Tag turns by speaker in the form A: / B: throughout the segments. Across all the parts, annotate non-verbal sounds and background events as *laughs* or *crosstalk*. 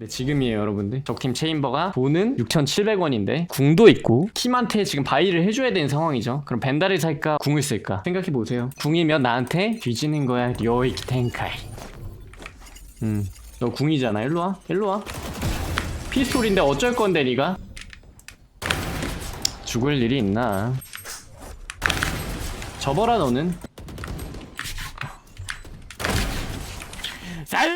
A: 네 지금이에요 여러분들. 적팀 체인버가 돈은 6,700원인데 궁도 있고 팀한테 지금 바이를 해줘야 되는 상황이죠. 그럼 벤다를 살까 궁을 쓸까 생각해 보세요. 궁이면 나한테 뒤지는 거야 료이키 텐카이 음 너 궁이잖아. 일로 와 일로 와. 피스톨인데 어쩔 건데 니가? 죽을 일이 있나? 접어라 너는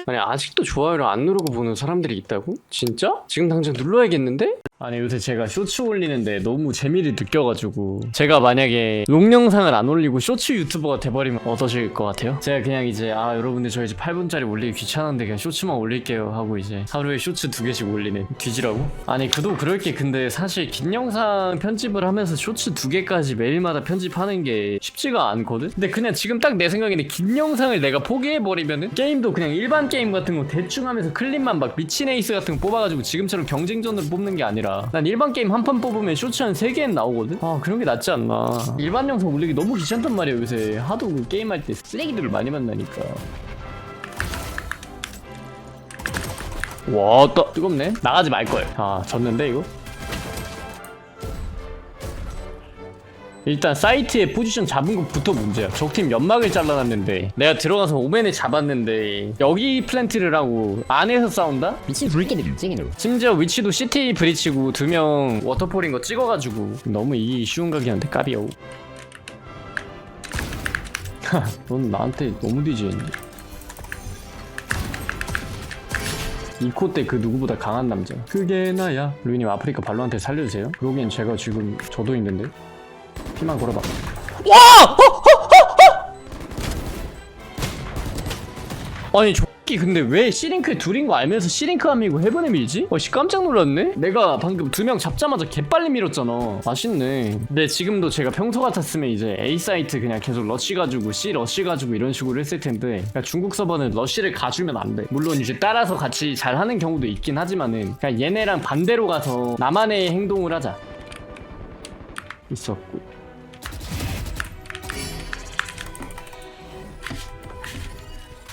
A: 아니 아직도 좋아요를 안 누르고 보는 사람들이 있다고? 진짜? 지금 당장 눌러야겠는데? 아니 요새 제가 쇼츠 올리는데 너무 재미를 느껴가지고 제가 만약에 롱 영상을 안 올리고 쇼츠 유튜버가 돼버리면 어떠실 것 같아요? 제가 그냥 이제 아 여러분들 저 이제 8분짜리 올리기 귀찮은데 그냥 쇼츠만 올릴게요 하고 이제 하루에 쇼츠 두 개씩 올리는 뒤지라고? 아니 그도 그럴 게 근데 사실 긴 영상 편집을 하면서 쇼츠 두 개까지 매일마다 편집하는 게 쉽지가 않거든? 근데 그냥 지금 딱 내 생각에는 긴 영상을 내가 포기해버리면은 게임도 그냥 일반 게임 같은 거 대충 하면서 클립만 막 미친 에이스 같은 거 뽑아가지고 지금처럼 경쟁전으로 뽑는 게 아니라 난 일반 게임 한 판 뽑으면 쇼츠 한 3개는 나오거든? 아 그런 게 낫지 않나 일반 영상 올리기 너무 귀찮단 말이야 요새 하도 그 게임할 때 쓰레기들을 많이 만나니까 와, 또 뜨겁네. 나가지 말 걸. 아, 졌는데 이거. 일단 사이트에 포지션 잡은 것부터 문제야. 적팀 연막을 잘라놨는데 내가 들어가서 오맨을 잡았는데 여기 플랜트를 하고 안에서 싸운다?
B: 미친 불개들 쟁이로
A: 심지어 위치도 시티 브리치고 두 명 워터폴인 거 찍어가지고 너무 이 쉬운 각이한테 까비요. 하, *laughs* 넌 나한테 너무 뒤지했니? 이코 때 그 누구보다 강한 남자. 그게 나야. 루이님 아프리카 발로한테 살려주세요. 그러기엔 제가 지금 저도 있는데. 피만 걸어봐. 와! 아니 저기 근데 왜 C링크에 둘인 거 알면서 C링크 안 밀고 헤븐에 밀지? 어씨 깜짝 놀랐네? 내가 방금 두 명 잡자마자 개빨리 밀었잖아 맛있네 근데 지금도 제가 평소 같았으면 이제 A 사이트 그냥 계속 러쉬 가지고 C 러쉬 가지고 이런 식으로 했을 텐데 그러니까 중국 서버는 러쉬를 가주면 안돼 물론 이제 따라서 같이 잘 하는 경우도 있긴 하지만은 그냥 얘네랑 반대로 가서 나만의 행동을 하자 있었고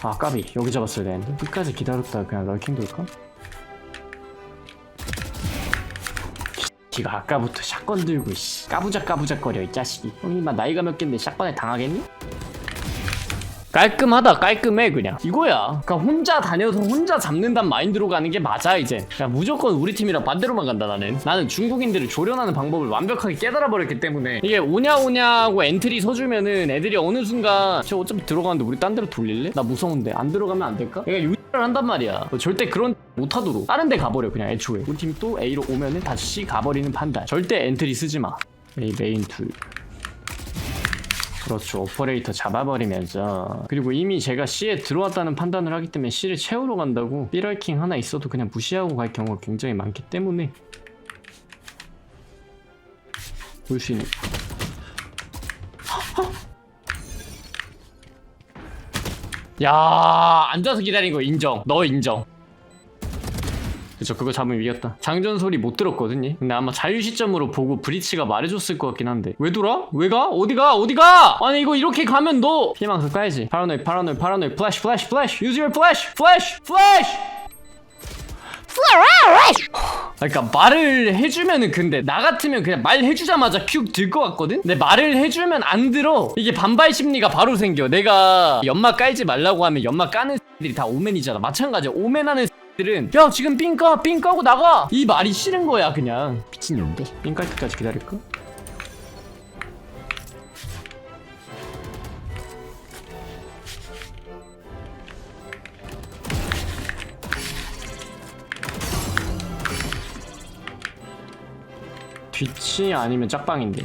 A: 아 까비 여기 잡았어야 되는데 끝까지 기다렸다 그냥 럴킹 돌까? 기가 아까부터 샷건 들고 씨 까부작 까부작 거려 이 자식이 형님 막 나이가 몇 갠데 샷건에 당하겠니? 깔끔하다 깔끔해 그냥. 이거야. 그러니까 혼자 다녀서 혼자 잡는단 마인드로 가는 게 맞아 이제. 그냥 무조건 우리 팀이랑 반대로만 간다 나는. 나는 중국인들을 조련하는 방법을 완벽하게 깨달아 버렸기 때문에. 이게 오냐 오냐고 엔트리 서주면은 애들이 어느 순간 저 어차피 들어가는데 우리 딴 데로 돌릴래? 나 무서운데. 안 들어가면 안 될까? 내가 유지를 한단 말이야. 너 절대 그런 못하도록. 다른 데 가버려 그냥 애초에. 우리 팀 또 A로 오면은 다시 C 가버리는 판단. 절대 엔트리 쓰지 마. 메인 둘 그렇죠. 오퍼레이터 잡아버리면서. 그리고 이미 제가 C에 들어왔다는 판단을 하기 때문에 C를 채우러 간다고 삐럴킹 하나 있어도 그냥 무시하고 갈 경우가 굉장히 많기 때문에 볼 수 있는 야 앉아서 기다린 거 인정. 너 인정 그쵸 그거 잡으면 이겼다. 장전 소리 못 들었거든요. 근데 아마 자유 시점으로 보고 브리치가 말해줬을 것 같긴 한데. 왜 돌아? 왜 가? 어디가? 어디가? 아니 이거 이렇게 가면 너 피해망상 까야지. 파라노이 파라노이 파라노이 플래시 플래시 플래시. Use your flash 플래시 플래시 그러니까 말을 해주면은 근데 나 같으면 그냥 말 해주자마자 큐들 것 같거든? 근데 말을 해주면 안 들어. 이게 반발 심리가 바로 생겨. 내가 연막 깔지 말라고 하면 연막 까는 *laughs* 들이 다 오맨이잖아. 마찬가지야. 오맨하는 들은 야 지금 삥 까! 삥 까고 나가! 이 말이 싫은 거야 그냥
B: 미친놈들
A: 삥깔 때까지 기다릴까? 뒤치 아니면 짝방인데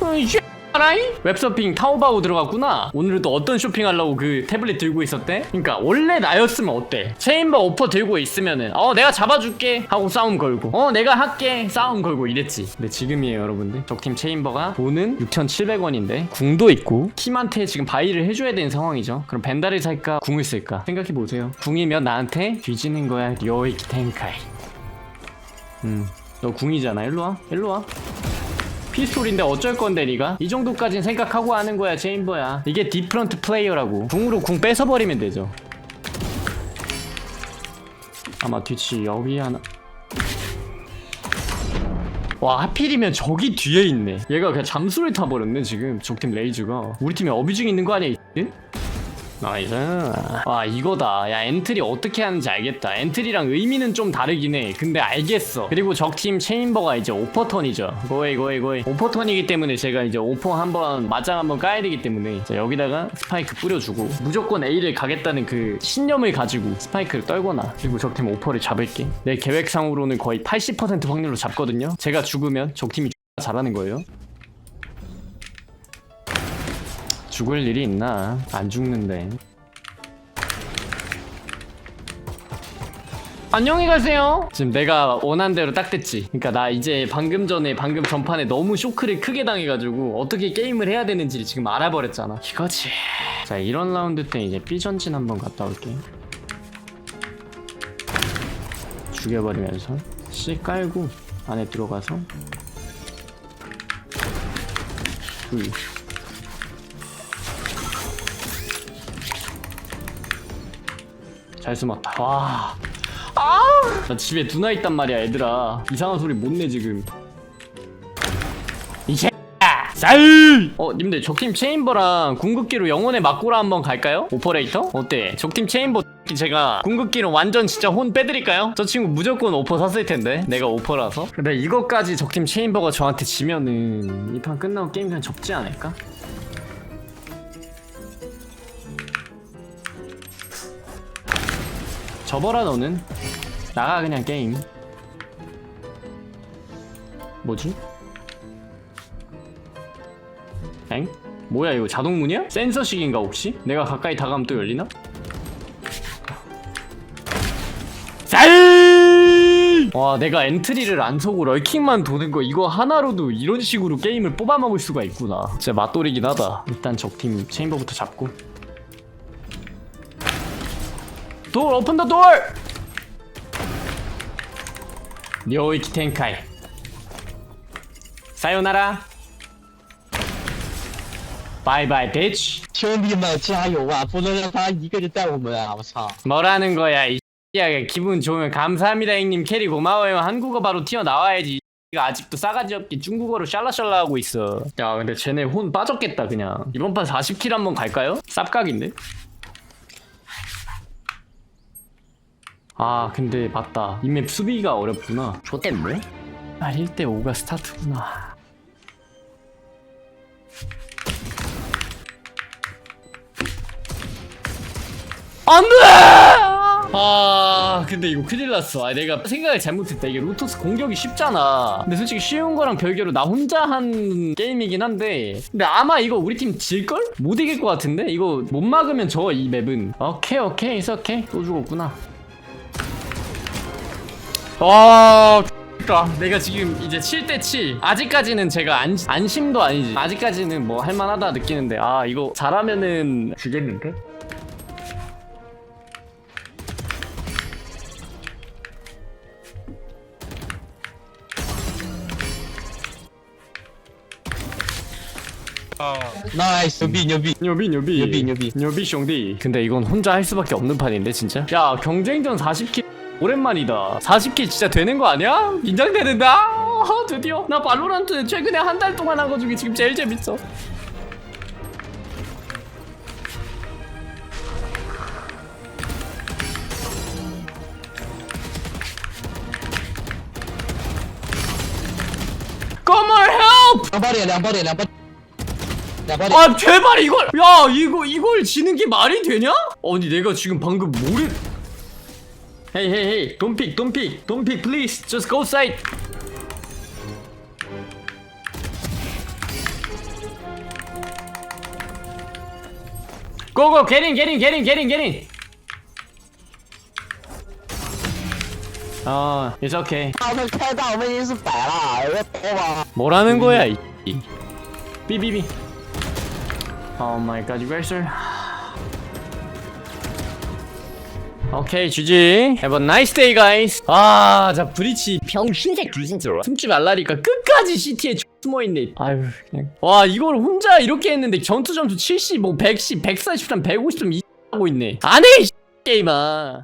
A: 어이 라이? 웹서핑 타오바오 들어갔구나. 오늘은 또 어떤 쇼핑하려고 그 태블릿 들고 있었대? 그러니까 원래 나였으면 어때? 체인버 오퍼 들고 있으면은 어 내가 잡아줄게. 하고 싸움 걸고. 어 내가 할게. 싸움 걸고 이랬지. 근데 지금이에요 여러분들. 적팀 체인버가 돈은 6,700원인데 궁도 있고 팀한테 지금 바이를 해줘야 되는 상황이죠. 그럼 벤다를 살까? 궁을 쓸까? 생각해보세요. 궁이면 나한테 뒤지는 거야. 료이키 텐카이. 음너 궁이잖아. 일로와. 일로와 피스톨인데 어쩔 건데 니가? 이 정도까진 생각하고 하는 거야 체인버야. 이게 디프런트 플레이어라고. 궁으로 궁 뺏어버리면 되죠. 아마 뒤치 여기 하나. 와 하필이면 저기 뒤에 있네. 얘가 그냥 잠수를 타버렸네 지금. 적팀 레이즈가. 우리 팀에 어뷰징 있는 거 아니야 이? 나이스. 와 이거다. 야 엔트리 어떻게 하는지 알겠다. 엔트리랑 의미는 좀 다르긴 해. 근데 알겠어. 그리고 적팀 체인버가 이제 오퍼턴이죠. 고이 고이 고이. 오퍼턴이기 때문에 제가 이제 오퍼 한번 맞짱 한번 까야 되기 때문에 자, 여기다가 스파이크 뿌려주고 무조건 A를 가겠다는 그 신념을 가지고 스파이크를 떨거나 그리고 적팀 오퍼를 잡을게. 내 계획상으로는 거의 80% 확률로 잡거든요. 제가 죽으면 적팀이 잘하는 거예요 죽을 일이 있나? 안 죽는데. 안녕히 가세요. 지금 내가 원한 대로 딱 됐지. 그러니까 나 이제 방금 전에 방금 전판에 너무 쇼크를 크게 당해가지고 어떻게 게임을 해야 되는지를 지금 알아버렸잖아. 이거지. 자 이런 라운드 때 이제 B 전진 한번 갔다 올게. 죽여버리면서 C 깔고 안에 들어가서 둘. 잘 숨었다. 와. 아! 나 집에 누나 있단 말이야, 얘들아. 이상한 소리 못 내 지금. 이새 쌀! 어, 님들 적팀 체인버랑 궁극기로 영혼의 막고라 한번 갈까요? 오퍼레이터? 어때? 적팀 체인버 *laughs* 제가 궁극기로 완전 진짜 혼 빼드릴까요? 저 친구 무조건 오퍼 샀을 텐데 내가 오퍼라서 근데 이것까지 적팀 체인버가 저한테 지면은 이 판 끝나고 게임 그냥 접지 않을까? 접어라 너는 나가 그냥 게임 뭐지? 엥? 뭐야 이거 자동문이야? 센서식인가 혹시? 내가 가까이 다가면 또 열리나? 쌀! 와 내가 엔트리를 안 서고 럴킹만 도는 거 이거 하나로도 이런 식으로 게임을 뽑아먹을 수가 있구나 진짜 맛돌이긴 하다 일단 적팀 체인버부터 잡고 돌 오픈 더 돌! 료이키 텐카이 사요나라 바이바이 비치
B: 兄弟们加油啊！不能让他一个人带我们啊！我操！
A: 뭐라는 거야 이 X야 기분 좋으면 감사합니다 형님 캐리 고마워요 한국어 바로 튀어나와야지 이가 아직도 싸가지 없게 중국어로 샬라샬라 하고 있어 야 근데 쟤네 혼 빠졌겠다 그냥 이번 판 40킬 한번 갈까요? 쌉각인데? 아 근데 맞다. 이맵 수비가 어렵구나.
B: 좋댔네.
A: 아 1대 5가 스타트구나. 안돼! 아 근데 이거 큰일 났어. 아 내가 생각을 잘못했다. 이게 로토스 공격이 쉽잖아. 근데 솔직히 쉬운 거랑 별개로 나 혼자 한 게임이긴 한데. 근데 아마 이거 우리 팀 질걸? 못 이길 것 같은데? 이거 못 막으면 저 이 맵은. 오케이 오케이. 있어 오케이 또 죽었구나 와 그러니까 내가 지금 이제 7대7 아직까지는 제가 안, 안심도 아니지. 아직까지는 뭐 할만하다 느끼는데 아 이거 잘하면은 지겠는데?
B: 나이스. 음. 여비
A: 여비. 여비, 여비,
B: 여비, 여비,
A: 여비 숑디 근데 이건 혼자 할 수밖에 없는 판인데 진짜? 야 경쟁전 40킬. 오랜만이다 40킬 진짜 되는 거 아니야? 긴장되는다 어, 아, 드디어 나 발로란트 최근에 한 달 동안 한 거 중에 지금 제일 재밌어 꼬멀
B: 헬프! 양발이야 양발이야 양발 양발이
A: 아 제발 이걸 야 이거 이걸 지는 게 말이 되냐? 아니 내가 지금 방금 모래 Hey hey hey don't pick don't pick don't pick please just go side Go go get in get in get in get in get in 아 it's okay
B: 他们开大，我们已经是百了，要多吧？
A: 뭐라는 거야 이 삐삐삐 Oh my god you guys are 오케이 GG Have a nice day guys. 아자 브리치. 병신색 진짜 숨지 말라니까 끝까지 CT에 숨어있네. 아유 그냥. 와 이걸 혼자 이렇게 했는데 전투 점수 70, 뭐 110, 143, 150점 이 하고 있네. 안해 이 *laughs* 게임아